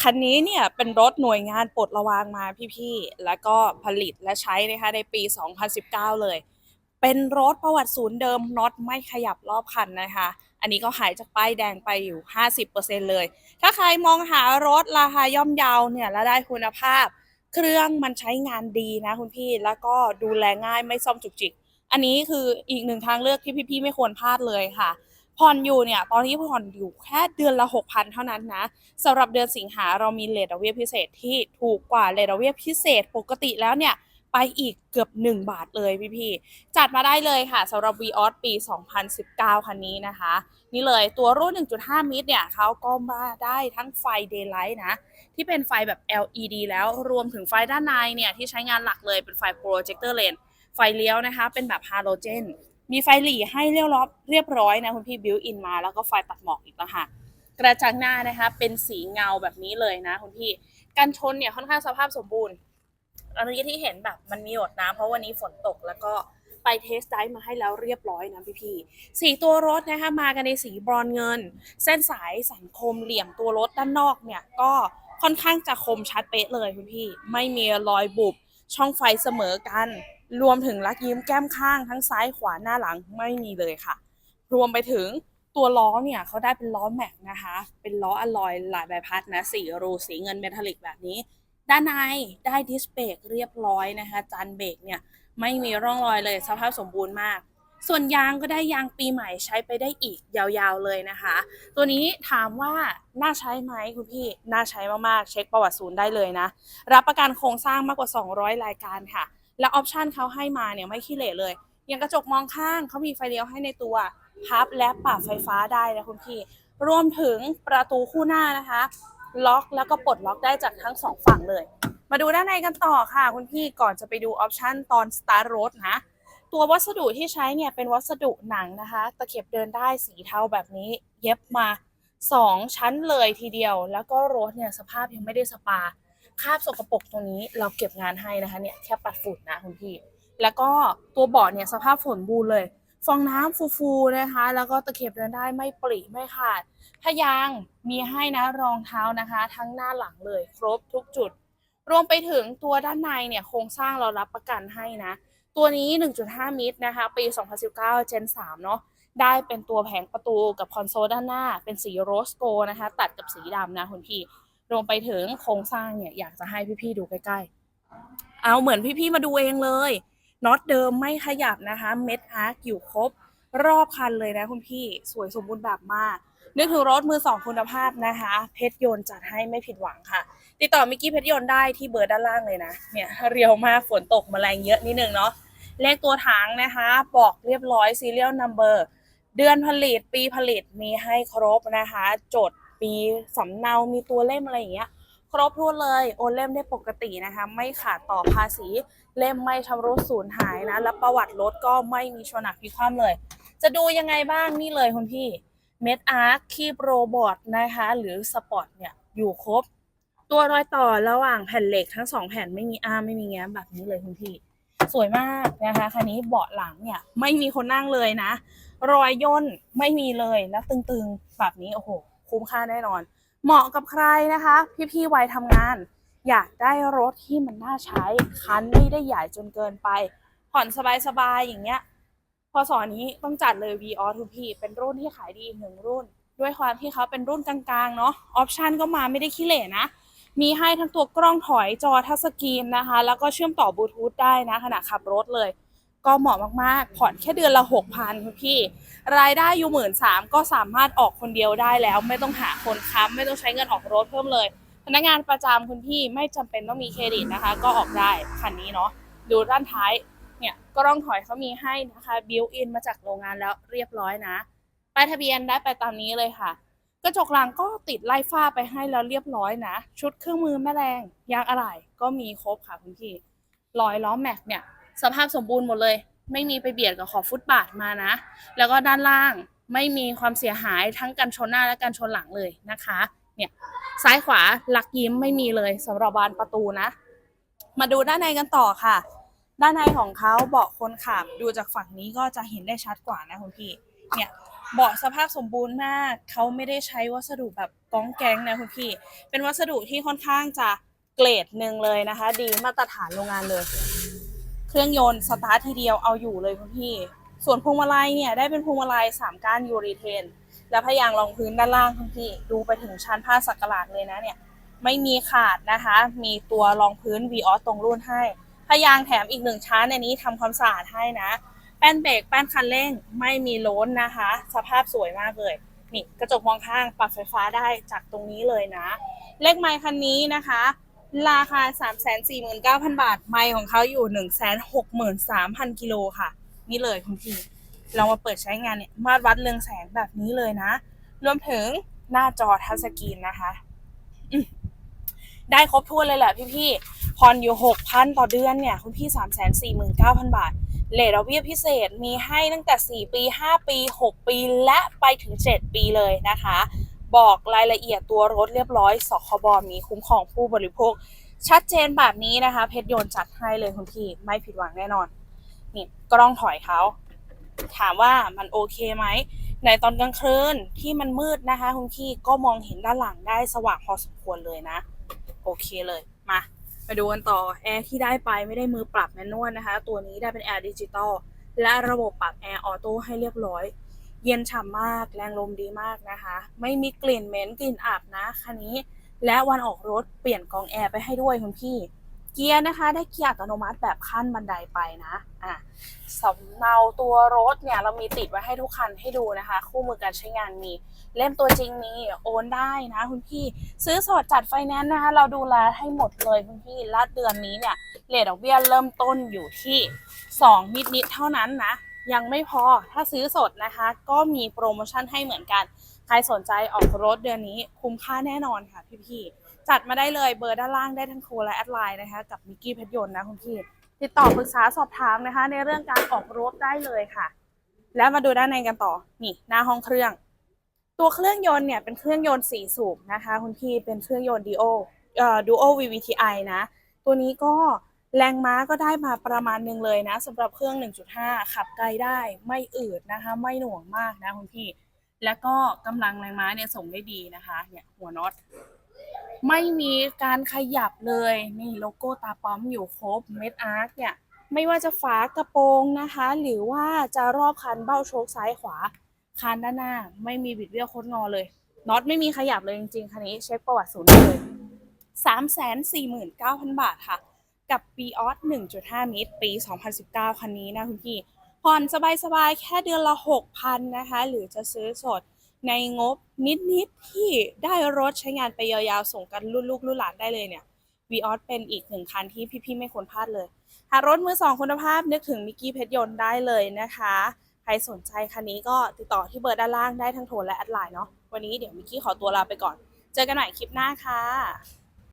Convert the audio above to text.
คันนี้เนี่ยเป็นรถหน่วยงานปลดระวางมาพี่ๆ แล้วก็ผลิตและใช้นะคะในปี 2019 เลย เป็นรถประวัติศูนย์เดิมน็อตไม่ขยับรอบคันนะคะ อันนี้ก็หายจากป้ายแดงไปอยู่ 50%เลย ถ้าใครมองหารถราคาย่อมเยาวเนี่ยและได้คุณภาพ เครื่องมันใช้งานดีนะคุณพี่ แล้วก็ดูแลง่ายไม่ซ่อมจุกจิก อันนี้คืออีกหนึ่งทางเลือกที่พี่ๆ ไม่ควรพลาดเลยค่ะ ผ่อนอยู่เนี่ยตอนนี้ผ่อนอยู่แค่เดือนละ 6,000 เท่านั้นนะสำหรับเดือนสิงหาเรามีเลทดอกเบี้ยพิเศษที่ถูกกว่าเลทดอกเบี้ยพิเศษปกติแล้วเนี่ยไปอีกเกือบ 1 บาทเลยพี่ๆจัดมาได้เลยค่ะสำหรับ v ีออสปี 2019 คันนี้นะคะ นี่เลยตัวรุ่น 1.5 มิตรเนี่ยเขาก็มาได้ทั้งไฟ Daylight นะ ที่เป็นไฟแบบ LED แล้วรวมถึงไฟด้านในเนี่ย ที่ใช้งานหลักเลยเป็นไฟ Projector Lens ไฟเลี้ยวนะคะ เป็นแบบฮาโลเจน มีไฟหลีให้เรียบร้อยเรียบร้อยนะคุณพี่บิวอินมา แล้วก็ไฟตัดหมอกอีกแล้วค่ะกระจังหน้านะคะ เป็นสีเงาแบบนี้เลยนะคุณพี่กันชนเนี่ยค่อนข้างสภาพสมบูรณ์อันนี้ที่เห็นแบบมันมีหยดน้ำเพราะวันนี้ฝนตกแล้วก็ไปเทสไดฟ์มาให้แล้วเรียบร้อยนะพี่พี่ๆสีตัวรถนะคะมากันในสีบรอนเงิน เส้นสายสันคมเหลี่ยมตัวรถด้านนอกเนี่ยก็ค่อนข้างจะคมชัดเป๊ะเลยคุณพี่ ไม่มีรอยบุบช่องไฟเสมอกัน รวมถึงลักยิ้มแก้มข้างทั้งซ้ายขวาหน้าหลังไม่มีเลยค่ะ รวมไปถึงตัวล้อเนี่ยเขาได้เป็นล้อแม็กนะคะ เป็นล้ออลลอยหลายใบพัดนะสีรูสีเงินเมทัลลิกแบบนี้ ด้านในได้ดิสเบรกเรียบร้อยนะคะ จานเบรกเนี่ยไม่มีร่องรอยเลยสภาพสมบูรณ์มาก ส่วนยางก็ได้ยางปีใหม่ใช้ไปได้อีกยาวๆเลยนะคะ ตัวนี้ถามว่าน่าใช้ไหมคุณพี่ น่าใช้มากๆ เช็คประวัติศูนย์ได้เลยนะ รับประกันโครงสร้างมากกว่า 200 รายการค่ะ และออปชันเขาให้มาเนี่ยไม่ขี้เหร่เลย อย่างกระจกมองข้างเขามีไฟเลี้ยวให้ในตัว พับและปรับไฟฟ้าได้นะคุณพี่ รวมถึงประตูคู่หน้านะคะ ล็อกแล้วก็ปลดล็อกได้จากทั้งสองฝั่งเลย มาดูด้านในกันต่อค่ะคุณพี่ก่อนจะไปดูออปชันตอนสตาร์ทรถนะตัววัสดุที่ใช้เนี่ยเป็นวัสดุหนังนะคะ ตะเข็บเดินได้สีเทาแบบนี้ เย็บมา 2 ชั้นเลยทีเดียว แล้วก็รถเนี่ยสภาพยังไม่ได้สปา คราบสกปรกตรงนี้เราเก็บงานให้นะคะเนี่ยแค่ปัดฝุ่นนะคุณพี่ แล้วก็ตัวเบาะเนี่ยสภาพฝนบูนเลย ฟองน้ำฟูๆนะคะ แล้วก็ตะเข็บเดินได้ไม่ปริไม่ขาดถ้ายางมีให้นะรองเท้านะคะ ทั้งหน้าหลังเลยครบทุกจุด รวมไปถึงตัวด้านในเนี่ยโครงสร้างเรารับประกันให้นะ ตัวนี้ 1.5 มิตรนะคะปี 2019 Gen 3 เนาะได้เป็นตัวแผงประตูกับคอนโซลด้านหน้า เป็นสีโรสโกนะคะ ตัดกับสีดำนะคุณพี่ รวมไปถึงโครงสร้างเนี่ยอยากจะให้พี่ๆดูใกล้ ๆ เอาเหมือนพี่ๆมาดูเองเลยน็อตเดิมไม่ขยับนะคะเม็ดอาร์คอยู่ครบรอบคันเลยนะคุณพี่สวยสมบูรณ์แบบมากนึกถึงรถมือสองคุณภาพนะคะ เพชรยนต์จัดให้ไม่ผิดหวังค่ะ ติดต่อมิกกี้เพชรยนต์ได้ที่เบอร์ด้านล่างเลยนะเนี่ยเรียวมากฝนตกมแมลงเยอะนิดนึงเนาะเลขตัวถังนะคะ บอกเรียบร้อย serial number เดือนผลิตปีผลิตมีให้ครบนะคะ จด ปีสำเนา มีตัวเล่มอะไรอย่างเงี้ย ครบถ้วนเลย โอนเล่มได้ปกตินะคะ ไม่ขาดต่อภาษี เล่มไม่ชำรุดสูญหายนะ และประวัติรถก็ไม่มีชนหนักพิกคว่ำเลย จะดูยังไงบ้างนี่เลยคุณพี่ เม็ดอาร์คคีบโรบอทนะคะ หรือสปอร์ตเนี่ย อยู่ครบ ตัวรอยต่อระหว่างแผ่นเหล็กทั้งสองแผ่นไม่มีอ้าไม่มีแง้มแบบนี้เลยคุณพี่ สวยมากนะคะ คันนี้เบาะหลังเนี่ยไม่มีคนนั่งเลยนะ รอยย่นไม่มีเลยแล้วตึงๆแบบนี้โอ้โห คุ้มค่าแน่นอน เหมาะกับใครนะคะ พี่ๆวัยทำงาน อยากได้รถที่มันน่าใช้ คันไม่ได้ใหญ่จนเกินไป ผ่อนสบายๆอย่างเงี้ย พอสอนนี้ต้องจัดเลย v ีออทุพี่เป็นรุ่นที่ขายดีอีกหนึ่งรุ่น ด้วยความที่เขาเป็นรุ่นกลางๆเนาะออปชันก็มาไม่ได้ขี้เหร่นะมีให้ทั้งตัวกล้องถอยจอทัชสกรีนนะคะ แล้วก็เชื่อมต่อบลูทูธได้นะขณะขับรถเลย ก็เหมาะมากๆ ผ่อนแค่เดือนละ6,000คุณพี่ รายได้อยู่หมื่นสามก็สามารถออกคนเดียวได้แล้ว ไม่ต้องหาคนค้ำไม่ต้องใช้เงินออกรถเพิ่มเลย พนักงานประจำคุณพี่ไม่จำเป็นต้องมีเครดิตนะคะ ก็ออกได้คันนี้เนาะดูด้านท้ายเนี่ยกล้องถอยเขามีให้นะคะบิวอินมาจากโรงงานแล้วเรียบร้อยนะป้ายทะเบียนได้ไปตามนี้เลยค่ะกระจกหลังก็ติดไล่ฝ้าไปให้แล้วเรียบร้อยนะ ชุดเครื่องมือแม่แรงยางอะไหล่ก็มีครบค่ะคุณพี่รอยล้อแม็กเนี่ย สภาพสมบูรณ์หมดเลย ไม่มีไปเบียดกับขอบฟุตบาทมานะ แล้วก็ด้านล่างไม่มีความเสียหายทั้งกันชนหน้าและกันชนหลังเลยนะคะ เนี่ยซ้ายขวาหลักยิ้มไม่มีเลยสำหรับบานประตูนะ มาดูด้านในกันต่อค่ะ ด้านในของเขาเบาะคนขับดูจากฝั่งนี้ก็จะเห็นได้ชัดกว่านะคุณพี่ เนี่ยเบาะสภาพสมบูรณ์มาก เขาไม่ได้ใช้วัสดุแบบก้องแก๊งนะคุณพี่ เป็นวัสดุที่ค่อนข้างจะเกรดหนึ่งเลยนะคะ ดีมาตรฐานโรงงานเลย เครื่องยนต์สตาร์ททีเดียวเอาอยู่เลยคุณพี่ ส่วนพวงมาลัยเนี่ยได้เป็นพวงมาลัยสามก้านยูรีเทน และพยางรองพื้นด้านล่างคุณพี่ ดูไปถึงชั้นผ้าสักหลาดเลยนะเนี่ย ไม่มีขาดนะคะ มีตัวรองพื้น v ีออสตรงรุ่นให้พยางแถมอีกหนึ่งชั้นในนี้ทำความสะอาดให้นะ แป้นเบรกแป้นคันเร่งไม่มีล้นนะคะ สภาพสวยมากเลยนี่กระจกมองข้างปรับไฟฟ้าได้จากตรงนี้เลยนะ เลขไมค์คันนี้นะคะ ราคา 349,000 บาท ไมค์ของเขาอยู่ 163,000 กิโลค่ะ นี่เลยคุณพี่เรามาเปิดใช้งานเนี่ย มาตรวัดเรืองแสงแบบนี้เลยนะ รวมถึงหน้าจอทัชสกรีนนะคะได้ครบถ้วนเลยแหละพี่ๆผ่อนอยู่ 6,000 ต่อเดือนเนี่ย คุณพี่ 349,000 บาทเลทดอกเบี้ยพิเศษมีให้ตั้งแต่ 4 ปี 5 ปี 6 ปี และไปถึง 7 ปีเลยนะคะ บอกรายละเอียดตัวรถเรียบร้อยสคบมีคุ้มครองผู้บริโภค ชัดเจนแบบนี้นะคะ เพชรโยนจัดให้เลยคุณพี่ไม่ผิดหวังแน่นอน นี่กล้องถอยเขาถามว่ามันโอเคไหมในตอนกลางคืนที่มันมืดนะคะคุณพี่ก็มองเห็นด้านหลังได้สว่างพอสมควรเลยนะ โอเคเลยมามาดูกันต่อแอร์ที่ได้ไปไม่ได้มือปรับแมนนวลนะคะ ตัวนี้ได้เป็นแอร์ดิจิตอลและระบบปรับแอร์ออโต้ให้เรียบร้อย เย็นฉ่ำมาก แรงลมดีมากนะคะ ไม่มีกลิ่นเหม็นกลิ่นอับนะคันนี้ และวันออกรถเปลี่ยนกองแอร์ไปให้ด้วยคุณพี่ เกียร์นะคะ ได้เกียร์อัตโนมัติแบบขั้นบันไดไปนะอะสำเนาตัวรถเนี่ยเรามีติดไว้ให้ทุกคันให้ดูนะคะ คู่มือการใช้งานมี เล่มตัวจริงมีโอนได้นะคุณพี่ ซื้อสดจัดไฟแนนซ์นะคะ เราดูแลให้หมดเลยคุณพี่และเดือนนี้เนี่ยเลทดอกเบี้ยเริ่มต้นอยู่ที่ 2 นิดนิดๆเท่านั้นนะ ยังไม่พอถ้าซื้อสดนะคะ ก็มีโปรโมชั่นให้เหมือนกัน ใครสนใจออกรถเดือนนี้คุ้มค่าแน่นอนค่ะพี่ๆจัดมาได้เลยเบอร์ด้านล่างได้ทั้งโทรและแอดไลน์นะคะ กับมิกกี้เพชรยนต์นะคุณพี่ ติดต่อปรึกษาสอบถามนะคะ ในเรื่องการออกรถได้เลยค่ะ แล้วมาดูด้านในกันต่อนี่หน้าห้องเครื่อง ตัวเครื่องยนต์เนี่ยเป็นเครื่องยนต์สี่สูบนะคะ คุณพี่เป็นเครื่องยนต์ Duo เอ่อ Duo VVTi นะ ตัวนี้ก็ แรงม้าก็ได้มาประมาณหนึงเลยนะสำหรับเครื่อง 1.5 ขับไกลได้ไม่อืดนะคะ ไม่หน่วงมากนะคุณพี่ แล้วก็กำลังแรงม้าเนี่ยส่งได้ดีนะคะเนี่ยหัวน็อตไม่มีการขยับเลยนี่โลโก้ตาปั๊มอยู่ครบเม็ดอาร์คเนี่ยไม่ว่าจะฝากระโปรงนะคะ หรือว่าจะรอบคันเบ้าโชคซ้ายขวาคานด้านหน้า ไม่มีบิดเบี้ยวโคดงอเลยน็อตไม่มีขยับเลยจริงๆคันนี้เช็คประวัติศูนย์เลย349,000 บาทค่ะ กับ b ีออส1.5 มิตรปี 2019 คันนี้นะคุณพี่ ผ่อนสบายๆ แค่เดือนละ 6,000 นะคะ หรือจะซื้อสดในงบนิดๆ ที่ได้รถใช้งานไปยาวๆ ส่งกันรุ่นลูกรุ่นหลานได้เลยเนี่ย v ีออสเป็นอีกหนึ่งคันที่พี่ๆ ไม่ควรพลาดเลย หากรถมือสองคุณภาพนึกถึงมิกกี้เพชรยนต์ได้เลยนะคะ ใครสนใจคันนี้ก็ติดต่อที่เบอร์ด้านล่างได้ทั้งโทรและแอดไลน์เนาะ วันนี้เดี๋ยวมิกกี้ขอตัวลาไปก่อน เจอกันใหม่คลิปหน้าค่ะ